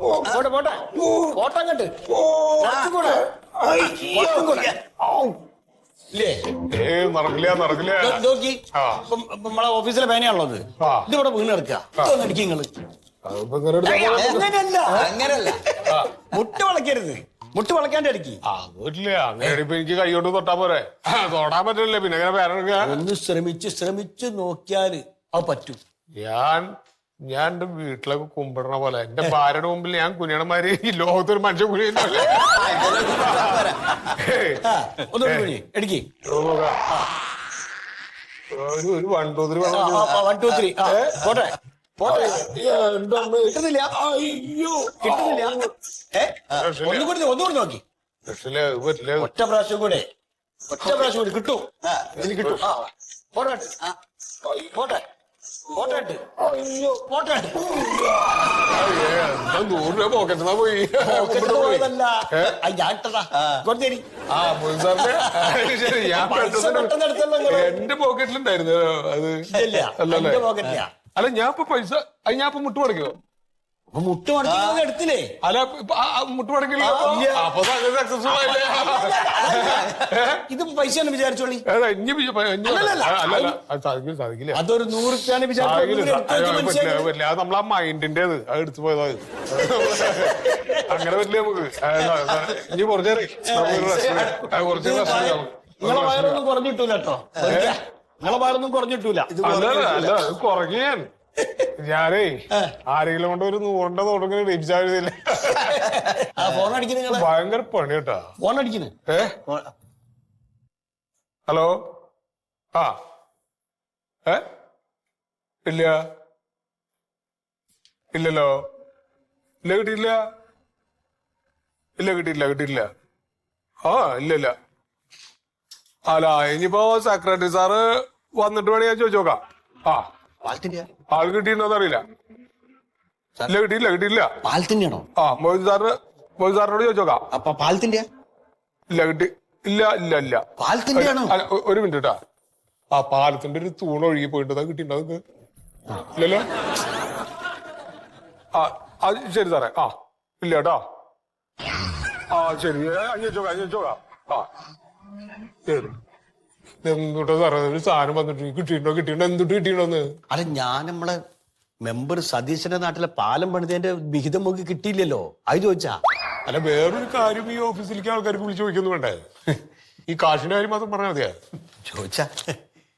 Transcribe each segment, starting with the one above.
പോട്ടെ പോട്ടെ. പോട്ടെ അങ്ങോട്ട്. കുറച്ചും കൂടെ കുറച്ചും കൂടെ ഔ. ഇല്ലേ? ഏ നടക്കില്ല നടക്കില്ല. നോക്കി നമ്മളെ ഓഫീസിലെ പേനയാണുള്ളത്. ഇത് ഇതിവിടെ വീണ് നിങ്ങൾ എടുത്താ പോരെ. അങ്ങനല്ല. മുട്ട് വളയ്ക്കരുത്. മുട്ട് വളയ്ക്കാണ്ട് അടിക്കി. ആ വീട്ടിൽ. അങ്ങനെ ഇപ്പൊ എനിക്ക് കൈകൊണ്ട് തൊട്ടാ പോരെ. തൊടാൻ പറ്റില്ല പിന്നെ അങ്ങനെ ഒന്ന് ശ്രമിച്ച് ശ്രമിച്ച് നോക്കിയാൽ അത് പറ്റും. ഞാൻ ഞാൻ എന്റെ വീട്ടിലൊക്കെ കുമ്പിടണ പോലെ. എന്റെ ഭാര്യയുടെ മുമ്പിൽ ഞാൻ കുനിയണമാര് ഈ ലോകത്തൊരു മനുഷ്യ കുഴിയുണ്ടല്ലേ ആ ഒന്നുകൂടി കുഴി അടിക്കി ഒരു ഒരു one two three one two three പോട്ടെ. പോട്ടെ. കിട്ടുന്നില്ല. അയ്യോ. കിട്ടുന്നില്ല. ഏ? ഒന്നുകൂടി ഒന്നുകൂടി നോക്കി. രക്ഷയില്ല, ഇത് പറ്റില്ല. ഒറ്റ പ്രാവശ്യം കൂടെ. ഒറ്റ പ്രാവശ്യം കൂടി കിട്ടും. ഇതിന് കിട്ടും. ആ പോട്ടെ. നൂറ് രൂപ പോയി. ഞാൻ ശരി എന്റെ പോക്കറ്റിലുണ്ടായിരുന്നു അത്. അല്ല ഞാൻ ഇപ്പൊ പൈസ ഞാൻ ഇപ്പൊ മുട്ട് അപ്പൊ മുട്ട് മടക്കി എടുത്തില്ലേ? അല്ല ഇപ്പൊ ആ- ആ മുട്ട് മടക്കില്ല ആ, ഇല്ല. അപ്പൊ സക്സസ്ഫുൾ ആയില്ലേ? ഇത് പൈസ ഒന്ന് വിചാരിച്ചോളി. സാധിക്കില്ല അതൊരു നൂറ് റുപ്യാണ് നമ്മൾ ആ മൈൻഡിന്റെ അത് എടുത്തു പോയതാ. അങ്ങനെ പറ്റില്ല നമുക്ക്. ഇനി കുറച്ച് കുറച്ച് നിങ്ങളെ വയറൊന്നും കുറഞ്ഞിട്ടൂല കേട്ടോ. നിങ്ങളെ വയറൊന്നും കുറഞ്ഞിട്ടൂല. കുറഞ്ഞു ഞാൻ. ഞാനേ ആരെങ്കിലും കൊണ്ട് ഒരു നൂറിന്റെ തുടങ്ങി റീചാർജ് ആ ഫോൺ അടിക്കുന്ന നിങ്ങളെ. ഭയങ്കര പണി കേട്ടാ. ഫോൺ അടിക്കുന്നു ഏ? ഹലോ? ആ. ഏ? ഇല്ല. ഇല്ലല്ലോ. ഇല്ല കിട്ടിയില്ല. ഇല്ല കിട്ടിയില്ല കിട്ടിയില്ല. ആ ഇല്ല ഇല്ല. അല്ല ഇനിയിപ്പോ സെക്രട്ടറി സാറ് വന്നിട്ട് വേണേ ഞാൻ ചോദിച്ചോക്കാം ആ. ആൾ കിട്ടിയിട്ടുണ്ടോ അറിയില്ല. ഇല്ല കിട്ടിയില്ല കിട്ടിയില്ല പാലത്തിന്റെയാണോ ആ മൊയ്ത് സാറിന് മൊയ്ത് സാറിനോട് ചോദിച്ചു നോക്കാം. അപ്പൊ പാലത്തിന്റെ ഇല്ല കിട്ടി ഇല്ല ഇല്ല ഇല്ല. പാലത്തിന്റെയാണോ അല്ല, ഒ- ഒരു മിനിറ്റ് കേട്ടാ. ആ പാലത്തിന്റെ ഒരു തൂണ് ഒഴുകി പോയിട്ടുണ്ട്. അത് കിട്ടിയിട്ടുണ്ടോ നിങ്ങക്ക്? ഇല്ലല്ലോ? ആ അത് ശരി സാറേ. ആ ഇല്ല കേട്ടോ. ആ ശരി. അഞ്ഞോക്കാം അഞ്ഞോക്കാം ആ ശരി. എന്തുട്ടോ സാറേ? ഒരു സാധനം വന്നിട്ട് കിട്ടിയിട്ടുണ്ടോ? കിട്ടിയിട്ടുണ്ടോ? എന്തുട്ട് കിട്ടിയിട്ടുണ്ടോന്ന്? അല്ല ഞാൻ നമ്മളെ മെമ്പർ സതീശന്റെ നാട്ടിലെ പാലം പണിതേന്റെ വിഹിതം നമുക്ക് കിട്ടിയില്ലല്ലോ. അത് ചോദിച്ചാ. അല്ല വേറൊരു കാര്യം ഈ ഓഫീസിലേക്ക് ആൾക്കാർക്ക് വിളിച്ചു ചോദിക്കുന്നു വേണ്ടേ? ഈ കാശിന്റെ കാര്യം മാത്രം പറഞ്ഞാൽ മതിയാ? ചോദിച്ചാ.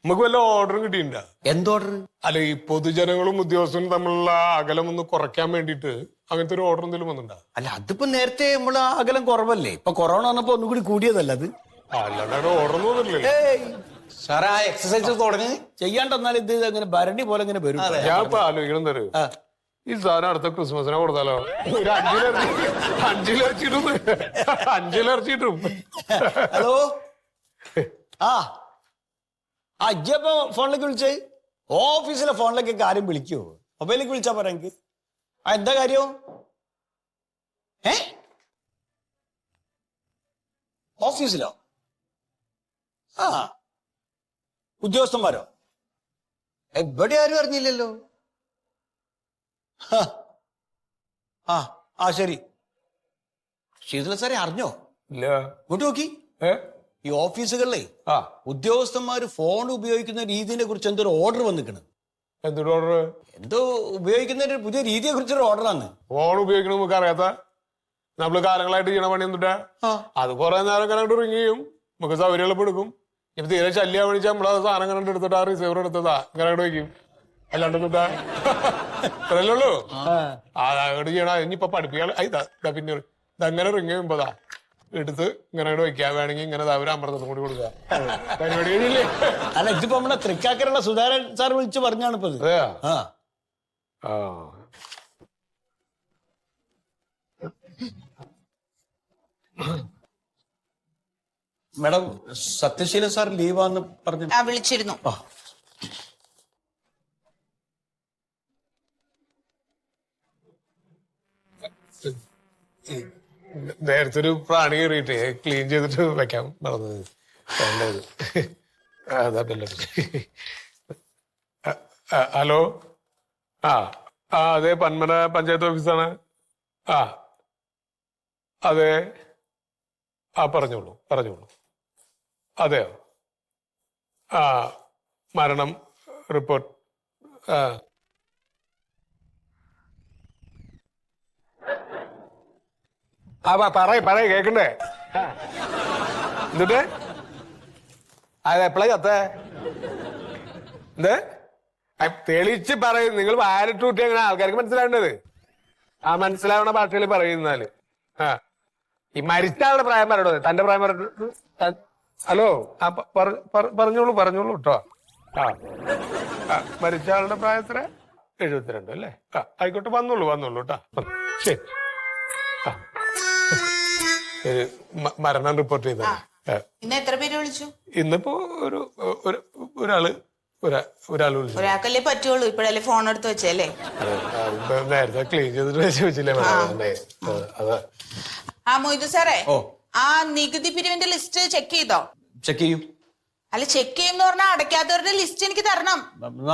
നമുക്ക് വല്ല ഓർഡറും കിട്ടിയിട്ടില്ല എന്തോർഡർ അല്ല ഈ പൊതുജനങ്ങളും ഉദ്യോഗസ്ഥരും തമ്മിലുള്ള അകലം ഒന്ന് കുറയ്ക്കാൻ വേണ്ടിട്ട് അങ്ങനത്തെ ഒരു ഓർഡർ എന്തെങ്കിലും വന്നിട്ടുണ്ടോ? അല്ല അതിപ്പോ നേരത്തെ നമ്മൾ അകലം കുറവല്ലേ? ഇപ്പൊ കൊറോണ വന്നപ്പോ ഒന്നുകൂടി കൂടിയതല്ല അത്? അല്ലാണ്ട് ഓർഡർ ഒന്നും ഏയ്. സാറേ ആ എക്സസൈസ് തുടങ്ങി. ചെയ്യാണ്ടെന്നാൽ ഇത് അങ്ങനെ ഭരണി പോലെ ഇങ്ങനെ വരും ഞാൻ ഇപ്പൊ ആലോചിക്കണം തരും ആ. ഈ സാധനം അടുത്ത ക്രിസ്മസിനെ കൊടുത്താലോ? ഒരു അഞ്ചിലർച്ചി അഞ്ചിലർച്ചിട്ടും അഞ്ചിലർച്ചിട്ടും ഹലോ? ആ. ആ ഇജ്ജപ്പോ ഫോണിലേക്ക് വിളിച്ചേ? ഓഫീസിലെ ഫോണിലേക്കൊക്കെ ആരും വിളിക്കുവോ മൊബൈലിലേക്ക് വിളിച്ചാ പറ എനിക്ക് ആ എന്താ കാര്യം? ഏ? ഓഫീസിലോ? ആ. ഉദ്യോഗസ്ഥന്മാരോ? എവിടെ ആരും അറിഞ്ഞില്ലല്ലോ. ആ ആ ശരി. ശീതള സാറെ അറിഞ്ഞോ? ഇല്ല. ഇങ്ങോട്ട് നോക്കി. ഈ ഓഫീസുകളിലെ ആ. ഉദ്യോഗസ്ഥന്മാര് ഫോൺ ഉപയോഗിക്കുന്ന രീതിനെ കുറിച്ച് എന്തൊരു ഓർഡർ വന്നിക്കണ്? എന്തൊരു ഓർഡർ എന്തോ ഉപയോഗിക്കുന്നതിന്റെ പുതിയ രീതിയെ കുറിച്ചൊരു ഓർഡറാണ് ഫോൺ ഉപയോഗിക്കണ നമുക്ക് അറിയാത്ത. നമ്മൾ കാലങ്ങളായിട്ട് ചെയ്യണ പണി എന്തുട്ടാ? അത് കുറെ നേരം കണ്ടു റിങ് ചെയ്യും. നമുക്ക് സൗകര്യം എളുപ്പെടുക്കും ഇപ്പൊ തീരെ ശല്യം വിളിച്ച നമ്മൾ സാധനം കണ്ടിട്ട് എടുത്തിട്ട് ആ റിസീവർ എടുത്തതാ. ഇങ്ങനെ അങ്ങോട്ട് വയ്ക്കും. അല്ലാണ്ട് എന്താ ഇത്രല്ലേ ഉള്ളൂ? ആ. അങ്ങോട്ട് ചെയ്യണ ഇനിയിപ്പൊ പഠിപ്പിക്കാൻ ഇതാ പിന്നെ ഇതങ്ങനെ റിങ് ചെയ്യുമ്പോതാ എടുത്ത് ഇങ്ങനെ അങ്ങോട്ട് വയ്ക്കാം വേണമെങ്കിൽ ഇങ്ങനെ അവർ അമൃതത്തിന് അമൃതം കൂടി കൊടുക്കുക. പരിപാടി കഴിഞ്ഞില്ലേ? അല്ല ഇതിപ്പോ നമ്മുടെ തൃക്കാക്കരുള്ള സുധാരൻ സാർ വിളിച്ച് പറഞ്ഞാണ് ഇപ്പൊ ആ. മേഡം സത്യശീല സാർ ലീവാന്ന് പറഞ്ഞു ആ വിളിച്ചിരുന്നു. നേരത്തെ ഒരു പ്രാണി കയറിയിട്ട് ക്ലീൻ ചെയ്തിട്ട് വെക്കാൻ അ- ഹലോ? ആ ആ അതെ പന്മന പഞ്ചായത്ത് ഓഫീസാണ്. ആ അതെ. ആ പറഞ്ഞോളൂ പറഞ്ഞോളൂ. അതെയോ? ആ മരണം റിപ്പോർട്ട് ആ. പറയ പറയ് കേക്കണ്ടേ. എന്നിട്ട് അത് എപ്പോഴാ ചത്തേ? എന്ത്? തെളിച്ച് പറയും നിങ്ങൾ വാരിട്ട് കൂട്ടി അങ്ങനെ ആൾക്കാർക്ക് മനസ്സിലാവേണ്ടത്. ആ മനസ്സിലാവണ ഭാഷയിൽ പറയുന്നാൽ ആ. ഈ മരിച്ച ആളുടെ പ്രായം പറയണോ? തന്റെ പ്രായം പറഞ്ഞിട്ട് ത- ഹലോ. ആ പറഞ്ഞോളൂ പറഞ്ഞോളൂ കേട്ടോ ആ. മരിച്ച ആളുടെ പ്രായത്ര എഴുപത്തിരണ്ട് അല്ലേ? ആ ആയിക്കോട്ടെ വന്നോളൂ വന്നോളൂ കേട്ടോ. ശരി. ആ. മരണം റിപ്പോർട്ട് ചെയ്ത ഇന്ന് എത്ര പേര് വിളിച്ചു? ഇന്നിപ്പോ ഒരു ഒരു ഒരാൾ ഒരാ ഒരാൾ വിളിച്ചു. ഒരാൾക്കല്ലേ പറ്റുള്ളൂ ഇപ്പോഴല്ലേ ഫോൺ എടുത്ത് വെച്ചല്ലേ നേരത്തെ ക്ലീൻ ചെയ്തിട്ട് ചോദിച്ചില്ലേ അതാ. ആ മൊയ്തു സാറേ. ഓ. ആ നികുതി പിരിവിന്റെ ലിസ്റ്റ് ചെക്ക് ചെയ്തോ? ചെക്ക് ചെയ്യും. അല്ല ചെക്ക് ചെയ്യുമെന്ന് പറഞ്ഞാൽ അടയ്ക്കാത്തവരുടെ ലിസ്റ്റ് എനിക്ക് തരണം.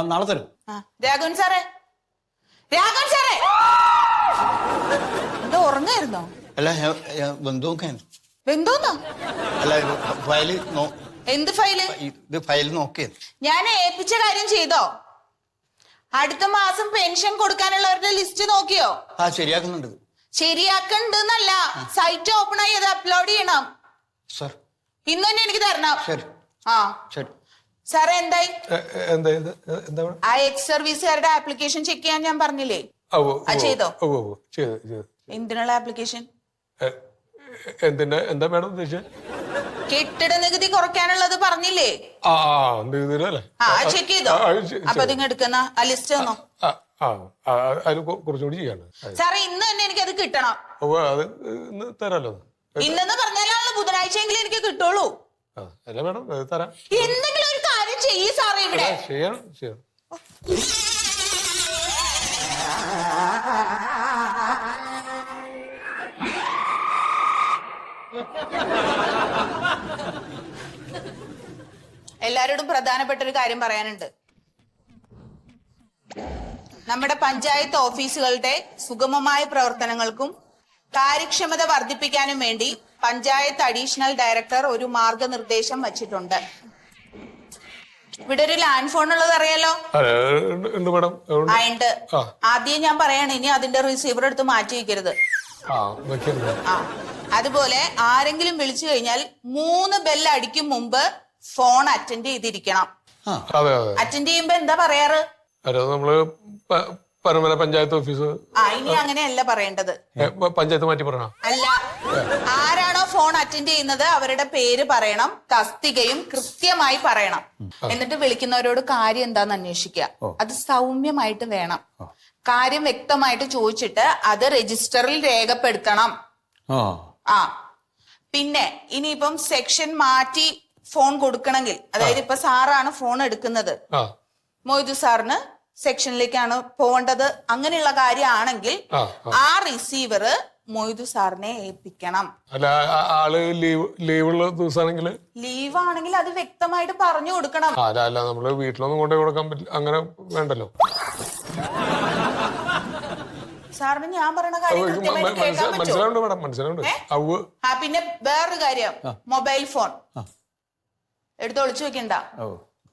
നാളെ തരും. ആ, രാഘവൻ സാറേ. രാഘവൻ സാറേ! എന്താ ഉറങ്ങായിരുന്നോ? അല്ല ഞാൻ- ഞാൻ ബന്ധു നോക്കാൻ എന്തോന്നാ അല്ല ഫയൽ എന്ത് ഫയൽ? ഇത് ഫയൽ നോക്കിയത്. ഞാൻ ഏൽപ്പിച്ച കാര്യം ചെയ്തോ? അടുത്ത മാസം പെൻഷൻ കൊടുക്കാനുള്ളവരുടെ ലിസ്റ്റ് നോക്കിയോ? ആ ശരിയാക്കുന്നുണ്ട്. ശരിയാക്കണ്ടെന്നല്ല. സൈറ്റ് ഓപ്പൺ ആയി അത് അപ്ലോഡ് ചെയ്യണം. സർ ഇന്ന് തന്നെ എനിക്ക് തരണം. ശരി. ആ. ശരി. സാറേ എന്തായി? ആ എക്സ് സർവീസുകാരുടെ ആപ്ലിക്കേഷൻ ചെക്ക് ചെയ്യാൻ ഞാൻ പറഞ്ഞില്ലേ? ചെയ്തോ? എന്തിനുള്ള ആപ്ലിക്കേഷൻ എന്തിനാ എന്താ മാഡം കെട്ടിട നികുതി കുറയ്ക്കാനുള്ളത് പറഞ്ഞില്ലേ? ആ ചെക്ക് ചെയ്തോ? അപ്പൊ. നിങ്ങൾ എടുക്കുന്ന ആ ലിസ്റ്റ് തന്നോ? ആ ആ അതിന് കു- കുറച്ചുകൂടി ചെയ്യാണ്. സാറേ ഇന്ന് തന്നെ എനിക്ക് അത് കിട്ടണം ഉവ്വ്, അത് ഇന്ന് തരാലോ? ഇന്നെന്ന് പറഞ്ഞാലാണല്ലോ ബുധനാഴ്ചയെങ്കിലും എനിക്ക് കിട്ടുള്ളൂ. ആ അല്ല മാഡം അത് തരാം. എന്തെങ്കിലും ഒരു കാര്യം ചെയ്യ് സാറേ ഇവിടെ. ചെയ്യണം ചെയ്യണം. എല്ലാരോടും പ്രധാനപ്പെട്ട ഒരു കാര്യം പറയാനുണ്ട്. നമ്മുടെ പഞ്ചായത്ത് ഓഫീസുകളുടെ സുഗമമായ പ്രവർത്തനങ്ങൾക്കും കാര്യക്ഷമത വർദ്ധിപ്പിക്കാനും വേണ്ടി പഞ്ചായത്ത് അഡീഷണൽ ഡയറക്ടർ ഒരു മാർഗനിർദ്ദേശം വച്ചിട്ടുണ്ട്. ഇവിടെ ഒരു ലാൻഡ് ഫോൺ ഉള്ളത് അറിയാലോ? ഉണ്ട്-. ആദ്യം ഞാൻ പറയാണ് ഇനി അതിന്റെ റിസീവർ എടുത്ത് മാറ്റി വെക്കരുത്. അതുപോലെ ആരെങ്കിലും വിളിച്ചു കഴിഞ്ഞാൽ മൂന്ന് ബെല്ല് അടിക്കും മുമ്പ് ഫോൺ അറ്റൻഡ് ചെയ്തിരിക്കണം. അറ്റൻഡ് ചെയ്യുമ്പോ എന്താ പറയാറ്? അതെ നമ്മൾ പ- പരമന പഞ്ചായത്ത് ഓഫീസ് ആ ഇനി അങ്ങനെയല്ല പറയേണ്ടത്. ഏ, പ- പഞ്ചായത്ത് മാറ്റി പറഞ്ഞ അല്ല ആരാണോ ഫോൺ അറ്റൻഡ് ചെയ്യുന്നത് അവരുടെ പേര് പറയണം തസ്തികയും കൃത്യമായി പറയണം. എന്നിട്ട് വിളിക്കുന്നവരോട് കാര്യം എന്താന്ന് അന്വേഷിക്കുക. അത് സൗമ്യമായിട്ട് വേണം. കാര്യം വ്യക്തമായിട്ട് ചോദിച്ചിട്ട് അത് രജിസ്റ്ററിൽ രേഖപ്പെടുത്തണം. ആ. ആ. പിന്നെ ഇനിയിപ്പം സെക്ഷൻ മാറ്റി ഫോൺ കൊടുക്കണമെങ്കിൽ അതായത് ഇപ്പൊ സാറാണ് ഫോൺ എടുക്കുന്നത്. ആ. മൊയ്തു സാറിന് സെക്ഷനിലേക്കാണ് പോകേണ്ടത്. അങ്ങനെയുള്ള കാര്യമാണെങ്കിൽ ആ, റിസീവർ മൊയ്തു സാറിനെ ഏൽപ്പിക്കണം. അല്ല ആൾ ലീവ് ലീവുള്ള ദിവസമാണെങ്കിൽ ലീവ് ആണെങ്കിൽ അത് വ്യക്തമായിട്ട് പറഞ്ഞു കൊടുക്കണം. അല്ല അല്ല നമ്മൾ വീട്ടിലൊന്നും കൊണ്ടുപോയി കൊടുക്കാൻ പറ്റില്ല. അങ്ങനെ വേണ്ടല്ലോ. സാറിന് ഞാൻ പറയുന്ന കാര്യം മ- കൃത്യമായിട്ട് മ- പറ്റുമോ? മനസ്സിലാവുന്നുണ്ട് മാഡം മനസ്സിലാവുന്നുണ്ട് പിന്നെ വേറൊരു കാര്യം. Mobile phone. എടുത്ത് ഒളിച്ചു വെക്കണ്ട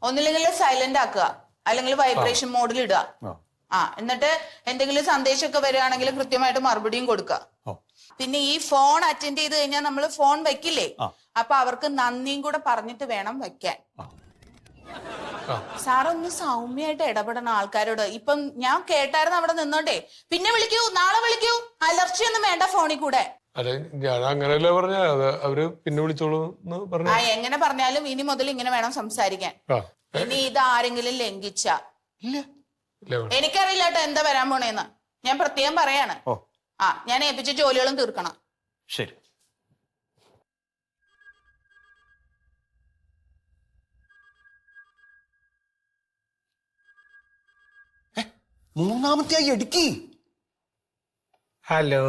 ഒന്നില്ലെങ്കിൽ സൈലന്റ് ആക്കുക. അല്ലെങ്കിൽ വൈബ്രേഷൻ മോഡിൽ ഇടുക. ആ. എന്നിട്ട് എന്തെങ്കിലും സന്ദേശമൊക്കെ വരികയാണെങ്കിൽ കൃത്യമായിട്ട് മറുപടിയും കൊടുക്കുക. പിന്നെ ഈ ഫോൺ അറ്റൻഡ് ചെയ്ത് കഴിഞ്ഞാൽ നമ്മൾ ഫോൺ വെക്കില്ലേ. അപ്പൊ അവർക്ക് നന്ദിയും കൂടെ പറഞ്ഞിട്ട് വേണം വെക്കാൻ. സാറൊന്ന് സൗമ്യമായിട്ട് ഇടപെടണം ആൾക്കാരോട്. ഇപ്പം ഞാൻ കേട്ടായിരുന്നു അവിടെ നിന്നോണ്ടേ. പിന്നെ വിളിക്കൂ നാളെ വിളിക്കൂ. അലർച്ചയൊന്നും വേണ്ട ഫോണിൽ കൂടെ. അല്ല ഞാൻ അങ്ങനെയല്ലേ പറഞ്ഞ അവർ പിന്നെ വിളിച്ചോളൂ എന്ന് പറഞ്ഞു എങ്ങനെ പറഞ്ഞാലും ഇനി മുതൽ ഇങ്ങനെ വേണം സംസാരിക്കാൻ. ഇനി ഇത് ആരെങ്കിലും ലംഘിച്ച? ഇല്ല. ഇല്ലേ എനിക്കറിയില്ല കേട്ടോ എന്താ വരാൻ പോണേന്ന്. ഞാൻ പ്രത്യേകം പറയാണ്. ആ ഞാൻ ഏൽപ്പിച്ച ജോലികളും തീർക്കണം. ശരി. മൂന്നാമത്തെയായി എടുക്കി. ഹലോ.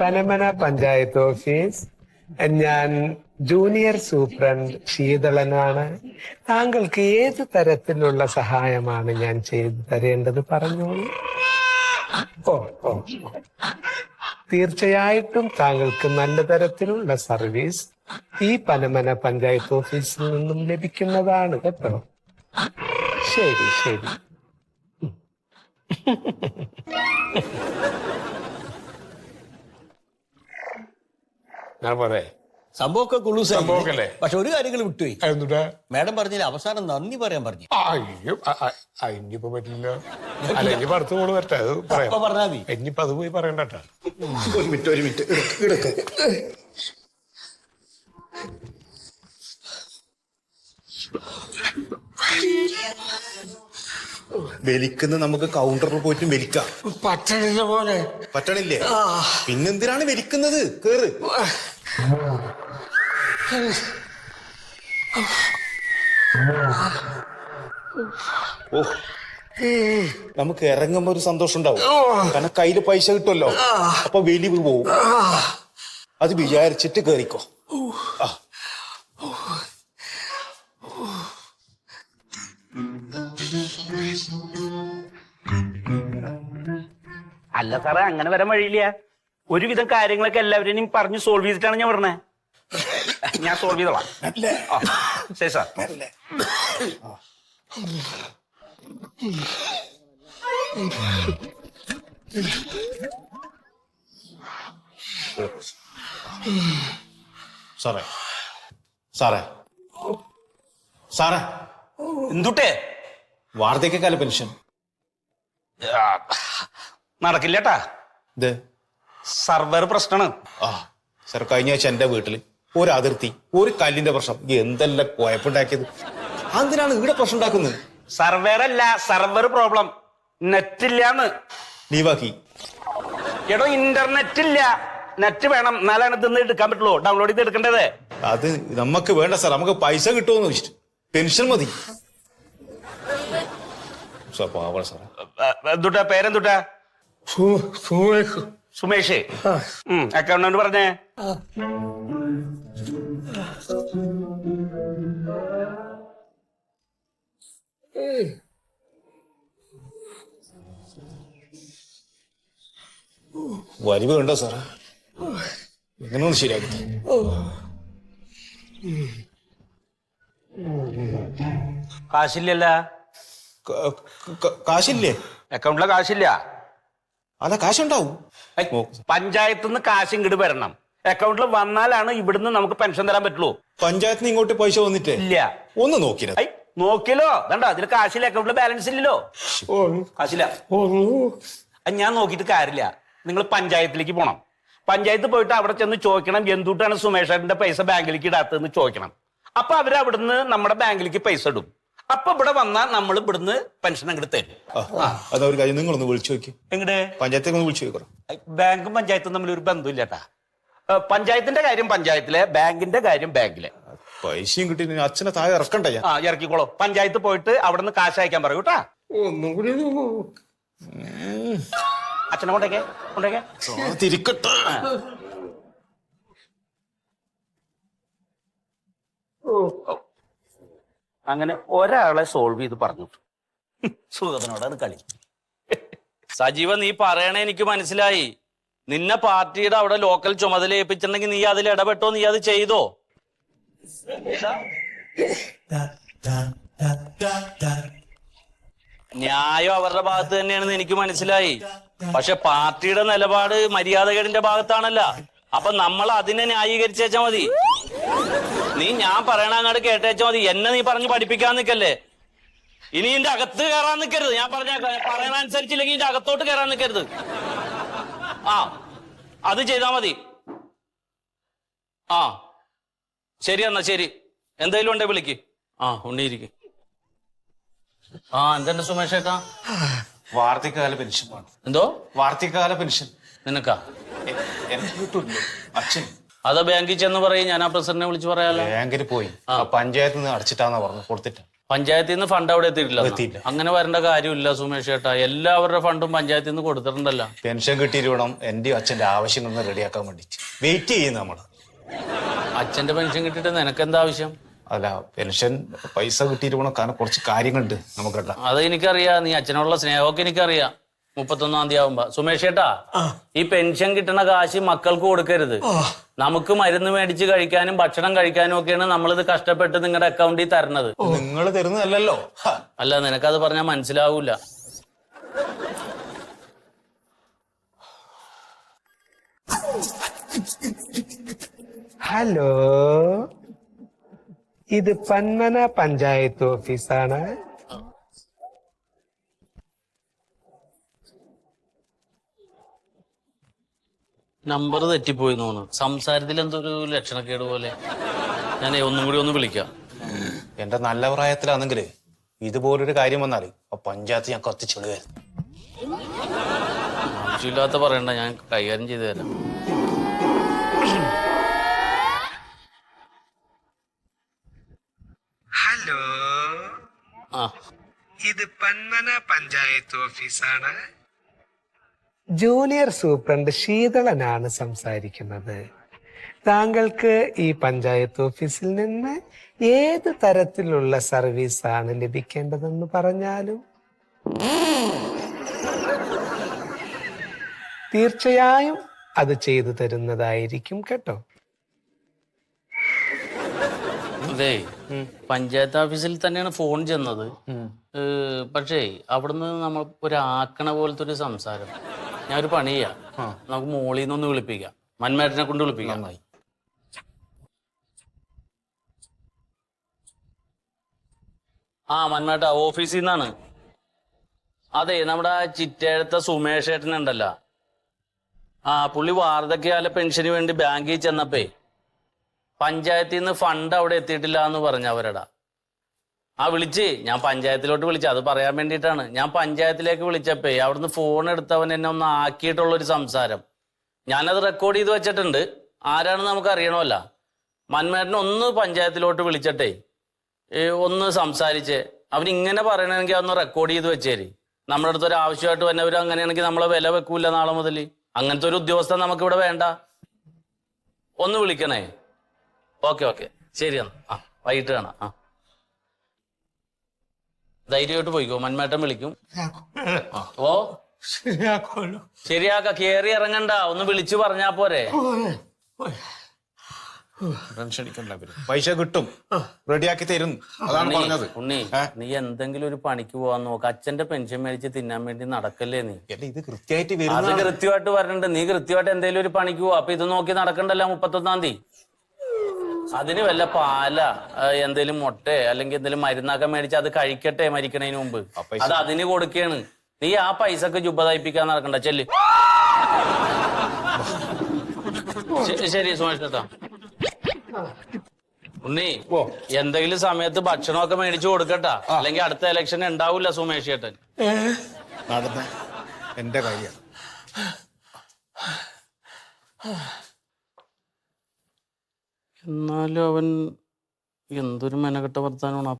പനമന പഞ്ചായത്ത് ഓഫീസ്. ഞാൻ ജൂനിയർ സൂപ്രണ്ട് ശീതളനാണ്. താങ്കൾക്ക് ഏത് തരത്തിലുള്ള സഹായമാണ് ഞാൻ ചെയ്തു തരേണ്ടത് പറഞ്ഞോളൂ. ഓ ഓ. തീർച്ചയായിട്ടും താങ്കൾക്ക് നല്ല തരത്തിലുള്ള സർവീസ് ഈ പനമന പഞ്ചായത്ത് ഓഫീസിൽ നിന്നും ലഭിക്കുന്നതാണ് കേട്ടോ. ശരി ശരി. ഞാൻ പോരെ സംഭവമൊക്കെ കുളൂസ് സംഭവമൊക്കെ പക്ഷെ ഒരു കാര്യങ്ങൾ വിട്ടുപോയി. മാഡം പറഞ്ഞില്ല അവസാനം നന്ദി പറയാൻ പറഞ്ഞു. ഇനിയിപ്പോ പറ്റില്ല. അല്ല ഇനിയിപ്പോ അടുത്ത കോൾ വരട്ടെ അത് അപ്പൊ പറയാം. ഇനിയിപ്പോ അത് പോയി പറയണ്ട ഒരു മിനിറ്റ് ഒരു മിനിറ്റ്. ഇടയ്ക്ക്. വലിക്കുന്ന നമുക്ക് കൗണ്ടറിൽ പോയിട്ട് വലിക്കാം. പറ്റണില്ല പോലെ. പറ്റണില്ലേ പിന്നെന്തിനാണ് വലിക്കുന്നത്? കേറ്. ഓ. നമുക്ക് ഇറങ്ങുമ്പോ ഒരു സന്തോഷം ഉണ്ടാവും. കാരണം കയ്യിൽ പൈസ കിട്ടുമല്ലോ. അപ്പൊ വെലിവ് പോവും. അത് വിചാരിച്ചിട്ട് കേറിക്കോ. ആ. അല്ല സാറേ അങ്ങനെ വരാൻ വഴിയില്ല. ഒരുവിധം കാര്യങ്ങളൊക്കെ എല്ലാവരെയും പറഞ്ഞു സോൾവ് ചെയ്തിട്ടാണ് ഞാൻ പറഞ്ഞത് ഞാൻ സോൾവ് ചെയ്തോളാം. ശരി സാർ. സാറേ. സാറേ. സാറേ. എന്തുട്ടേ? വാർദ്ധക്യകാല പെൻഷൻ. ഇത് സർവർ പ്രശ്നമാണ് സർ സാർ കഴിഞ്ഞ ആഴ്ച എന്റെ വീട്ടിൽ ഒരു അതിർത്തി ഒരു കല്ലിന്റെ പ്രശ്നം. എന്തെല്ലാം കുഴപ്പമുണ്ടാക്കിയത്? അതിനാണ് ഇവിടെ പ്രശ്നം ഉണ്ടാക്കുന്നത്? സർവേർ അല്ല സർവർ പ്രോബ്ലം. നെറ്റ് ഇല്ലാന്ന് ലീവാക്കി എടോ ഇന്റർനെറ്റ് ഇല്ല നെറ്റ് വേണം. എന്നാലാണ് ഇതൊന്ന് എടുക്കാൻ പറ്റുള്ളൂ. ഡൗൺലോഡ് ചെയ്ത് എടുക്കേണ്ടത്. അത് നമുക്ക് വേണ്ട സാർ നമുക്ക് പൈസ കിട്ടുമെന്ന് വെച്ചിട്ട്. പെൻഷൻ മതി. സാർ പാവ സാറേ എന്തുട്ടാ? പേരെന്തുട്ടാ? സുമേഷ്. അക്കൗണ്ടന്റ് പറഞ്ഞേ. വരിവ് കണ്ടോ സാറേ? ഇങ്ങനെ ഒന്ന് ശരിയാക്കി കാശില്ലല്ല. കാശില്ലേ? അക്കൗണ്ടിലെ കാശില്ല. അല്ല കാശുണ്ടാവും. ഐ, പഞ്ചായത്തിൽ നിന്ന് കാശ് ഇങ്ങോട്ട് വരണം. അക്കൗണ്ടിൽ വന്നാലാണ് ഇവിടുന്ന് നമുക്ക് പെൻഷൻ തരാൻ പറ്റുള്ളൂ. പഞ്ചായത്തിന് ഇങ്ങോട്ട് പൈസ വന്നിട്ടേ? ഇല്ല. ഒന്ന് നോക്കിയത് നോക്കിയല്ലോ. കണ്ടോ? അതിൽ കാശില്ല അക്കൗണ്ടിൽ ബാലൻസ് ഇല്ലല്ലോ. കാശില്ല. ഞാൻ നോക്കിയിട്ട് കാര്യമില്ല. നിങ്ങൾ പഞ്ചായത്തിലേക്ക് പോണം. പഞ്ചായത്ത് പോയിട്ട് അവിടെ ചെന്ന് ചോദിക്കണം എന്തുട്ടാണ് സുമേഷേട്ടന്റെ പൈസ ബാങ്കിലേക്ക് ഇടാത്തതെന്ന് ചോദിക്കണം. അപ്പൊ അവരവിടുന്ന് നമ്മുടെ ബാങ്കിലേക്ക് പൈസ ഇടും. അപ്പൊ ഇവിടെ വന്നാൽ നമ്മൾ ഇവിടുന്ന് പെൻഷൻ അങ്ങോട്ട് തരും. അതൊരു അതാ ഒരു കാര്യം നിങ്ങളൊന്ന് വിളിച്ചു നോക്കി. എങ്ങടെ? പഞ്ചായത്തേക്ക് ഒന്ന് വിളിച്ചു നോക്കണം ബാങ്കും പഞ്ചായത്തും തമ്മിൽ ഒരു ബന്ധമില്ല കേട്ടാ പഞ്ചായത്തിന്റെ കാര്യം പഞ്ചായത്തിലെ ബാങ്കിന്റെ കാര്യം ബാങ്കിലെ. പൈസയും കിട്ടി ഇനി അച്ഛനെ താഴെ ഇറക്കണ്ടേ ഞാൻ? ആ ഇറക്കിക്കോളൂ. പഞ്ചായത്ത് പോയിട്ട് അവിടെ നിന്ന് കാശ് അയക്കാൻ പറയൂ കേട്ടാ. അച്ഛനെ കൊണ്ടേക്കേ കൊണ്ടേക്കേ. തിരിക്കട്ടെ അങ്ങനെ ഒരാളെ സോൾവ് ചെയ്ത് പറഞ്ഞു. സുഗതനോടാണ് കളി. സജീവ നീ പറയണേ എനിക്ക് മനസ്സിലായി. നിന്നെ പാർട്ടിയുടെ അവിടെ ലോക്കൽ ചുമതല ഏൽപ്പിച്ചിട്ടുണ്ടെങ്കിൽ നീ അതിൽ ഇടപെട്ടോ? നീ അത് ചെയ്തോ? ന്യായം അവരുടെ ഭാഗത്ത് തന്നെയാണെന്ന് എനിക്ക് മനസ്സിലായി. പക്ഷെ പാർട്ടിയുടെ നിലപാട് മര്യാദകേടിന്റെ ഭാഗത്താണല്ല. അപ്പൊ നമ്മൾ അതിനെ ന്യായീകരിച്ചേച്ചാ മതി. നീ ഞാൻ പറയണ അങ്ങോട്ട് കേട്ടേച്ചാ മതി. എന്നെ നീ പറഞ്ഞ് പഠിപ്പിക്കാൻ നിൽക്കല്ലേ ഇനി ഇതിന്റെ അകത്ത് കയറാൻ നിൽക്കരുത് ഞാൻ പറഞ്ഞ പറയണ അനുസരിച്ചില്ലെങ്കിൽ ഇതിന്റെ അകത്തോട്ട് കയറാൻ നിൽക്കരുത് ആ അത് ചെയ്താ മതി. ആ ശരി എന്നാ ശരി. എന്തെങ്കിലും ഉണ്ടേ വിളിക്ക്. ആ ഉണ്ണിയിരിക്കും. ആ എന്തെന്നെ സുമേഷ് ഏട്ടാ വാർദ്ധക്യകാല പെൻഷൻ എന്തോ? വാർത്തകാല പെൻഷൻ. നിനക്കാ? അച്ഛൻ. അത് ബാങ്കിൽ ചെന്ന് പറയും ഞാൻ ആ പ്രസിഡന്റിനെ വിളിച്ച് പറയാലോ. ബാങ്കിൽ പോയി. പഞ്ചായത്തിൽ നിന്ന് അടച്ചിട്ടാന്നാ പറഞ്ഞു കൊടുത്തിട്ട്. പഞ്ചായത്തിൽ നിന്ന് ഫണ്ട് അവിടെ എത്തിയിട്ടില്ല അങ്ങനെ വരേണ്ട കാര്യമില്ല സുമേഷ് ചേട്ടാ. എല്ലാവരുടെ ഫണ്ടും പഞ്ചായത്തിൽ നിന്ന് കൊടുത്തിട്ടുണ്ടല്ലോ. പെൻഷൻ കിട്ടിയിട്ട് വേണം എന്റെ അച്ഛന്റെ ആവശ്യങ്ങളൊന്ന് റെഡിയാക്കാൻ വേണ്ടി വെയിറ്റ് ചെയ്യും നമ്മൾ. അച്ഛന്റെ പെൻഷൻ കിട്ടിയിട്ട് നിനക്ക് എന്താ ആവശ്യം? അല്ല പെൻഷൻ പൈസ കിട്ടിയിട്ട് പോണ കാരണം കുറച്ച് കാര്യങ്ങളുണ്ട് നമുക്കല്ല. അത് എനിക്കറിയാം. നീ അച്ഛനോടുള്ള സ്നേഹമൊക്കെ എനിക്കറിയാം. മുപ്പത്തൊന്നാം തീയതി ആവുമ്പോ. സുമേഷ് ഏട്ടാ ഈ പെൻഷൻ കിട്ടണ കാശ് മക്കൾക്ക് കൊടുക്കരുത്. നമുക്ക് മരുന്ന് മേടിച്ച് കഴിക്കാനും ഭക്ഷണം കഴിക്കാനും ഒക്കെയാണ് നമ്മളിത് കഷ്ടപ്പെട്ട് നിങ്ങളുടെ അക്കൗണ്ടിൽ തരണത്. നിങ്ങൾ തരുന്നതല്ലല്ലോ. ഹ. അല്ല നിനക്കത് പറഞ്ഞാൽ മനസ്സിലാവൂല. ഹലോ. ഇത് പന്മന പഞ്ചായത്ത് ഓഫീസാണ്. നമ്പർ തെറ്റിപ്പോയി തോന്നുന്നു. സംസാരത്തിൽ എന്തോ ഒരു ലക്ഷണക്കേട് പോലെ. ഞാൻ ഒന്നും കൂടി ഒന്ന് വിളിക്കാം. എന്റെ നല്ല പ്രായത്തിലാണെങ്കിൽ ഇതുപോലൊരു കാര്യം വന്നാൽ ആ പഞ്ചായത്ത് ഞാൻ കത്തിച്ചുകൊണ്ടുവരുന്നു ആവശ്യമില്ലാത്ത പറയണ്ട ഞാൻ കൈകാര്യം ചെയ്തു തരാം. ഹലോ. ആ. ഇത് പന്മന പഞ്ചായത്ത് ഓഫീസാണ്. ജൂനിയർ സൂപ്രണ്ട് ശീതളനാണ് സംസാരിക്കുന്നത്. താങ്കൾക്ക് ഈ പഞ്ചായത്ത് ഓഫീസിൽ നിന്ന് ഏത് തരത്തിലുള്ള സർവീസാണ് ലഭിക്കേണ്ടതെന്ന് പറഞ്ഞാലും? തീർച്ചയായും അത് ചെയ്തു തരുന്നതായിരിക്കും കേട്ടോ. അതെ പഞ്ചായത്ത് ഓഫീസിൽ തന്നെയാണ് ഫോൺ ചെന്നത്. പക്ഷേ അവിടുന്ന് നമ്മൾ ഒരു ആക്കണ പോലത്തെ ഒരു സംസാരം. ഞാൻ ഒരു പണി ചെയ്യാം. നമുക്ക് മോളിൽ നിന്നൊന്ന് വിളിപ്പിക്കാം. മന്മേട്ടനെ കൊണ്ട് വിളിപ്പിക്കാം. ആ മന്മേട്ട ഓഫീസിൽ നിന്നാണ് അതെ നമ്മുടെ ചിറ്റേഴത്തെ സുമേഷ് ഏട്ടനുണ്ടല്ലോ. ആ പുള്ളി വാർദ്ധക്യകാല പെൻഷന് വേണ്ടി ബാങ്കിൽ ചെന്നപ്പേ പഞ്ചായത്തിൽ നിന്ന് ഫണ്ട് അവിടെ എത്തിയിട്ടില്ല എന്ന് പറഞ്ഞ അവരടാ. ആ വിളിച്ച്. ഞാൻ പഞ്ചായത്തിലോട്ട് വിളിച്ചു. അത് പറയാൻ വേണ്ടിയിട്ടാണ്. ഞാൻ പഞ്ചായത്തിലേക്ക് വിളിച്ചപ്പേ അവിടുന്ന് ഫോൺ എടുത്തവൻ എന്നെ ഒന്ന് ആക്കിയിട്ടുള്ള ഒരു സംസാരം. ഞാനത് റെക്കോർഡ് ചെയ്ത് വെച്ചിട്ടുണ്ട്. ആരാണെന്ന് നമുക്ക് അറിയണമല്ല മന്മേട്ടനെ ഒന്ന് പഞ്ചായത്തിലോട്ട് വിളിച്ചട്ടെ ഒന്ന് സംസാരിച്ച്. അവനിങ്ങനെ പറയണമെങ്കിൽ അതൊന്ന് റെക്കോർഡ് ചെയ്ത് വെച്ചേരി. നമ്മുടെ അടുത്ത് ഒരു ആവശ്യമായിട്ട് വന്നവർ അങ്ങനെയാണെങ്കിൽ നമ്മളെ വില വെക്കൂല നാളെ മുതൽ. അങ്ങനത്തെ ഒരു ഉദ്യോഗസ്ഥൻ നമുക്കിവിടെ വേണ്ട. ഒന്ന് വിളിക്കണേ. Okay okay. ശരി എന്നാ. ആ വൈകിട്ട് കാണാം. ആ. ധൈര്യമായിട്ട് പോയിക്കോ മന്മേട്ടൻ വിളിക്കും. ഓ ശരിയാക്കോ ശരിയാക്ക കേറി ഇറങ്ങണ്ട ഒന്ന് വിളിച്ചു പറഞ്ഞാ പോരെ. ടെൻഷൻ അടിക്കണ്ട അവർ. പൈസ കിട്ടും. റെഡിയാക്കി തരും. അതാണ് ഉണ്ണി, പറഞ്ഞത്. ഉണ്ണി ഏ? നീ എന്തെങ്കിലും ഒരു പണിക്ക് പോവാൻ നോക്ക്. അച്ഛന്റെ പെൻഷൻ മേടിച്ച് തിന്നാൻ വേണ്ടി നടക്കല്ലേ നീ? അല്ല ഇത് കൃത്യമായിട്ട് അത് വരുന്ന കൃത്യമായിട്ട് വരണ്ട് നീ കൃത്യമായിട്ട് എന്തെങ്കിലും ഒരു പണിക്ക് പോവാ. അപ്പൊ ഇത് നോക്കി നടക്കണ്ടല്ലോ മുപ്പത്തൊന്നാം തീയതി. അതിന് വല്ല പാല എന്തേലും മുട്ട അല്ലെങ്കിൽ എന്തെങ്കിലും മരുന്നൊക്കെ മേടിച്ച് അത് കഴിക്കട്ടെ മരിക്കണതിന് മുമ്പ്. അത് അതിന് കൊടുക്കുകയാണ് നീ ആ പൈസക്ക് ജുബ തയ്പ്പിക്കാൻ നടക്കണ്ട. ചെല്ല്. ശരി സുമേഷ് ഉണ്ണി എന്തെങ്കിലും സമയത്ത് ഭക്ഷണമൊക്കെ മേടിച്ചു കൊടുക്കട്ടാ. അല്ലെങ്കിൽ അടുത്ത ഇലക്ഷൻ ഉണ്ടാവില്ല സുമേഷ് ചേട്ടൻ നടന്ന. എന്റെ കാര്യം എന്നാലും അവൻ എന്തൊരു മെനക്കെട്ട വർത്താനമാണ്.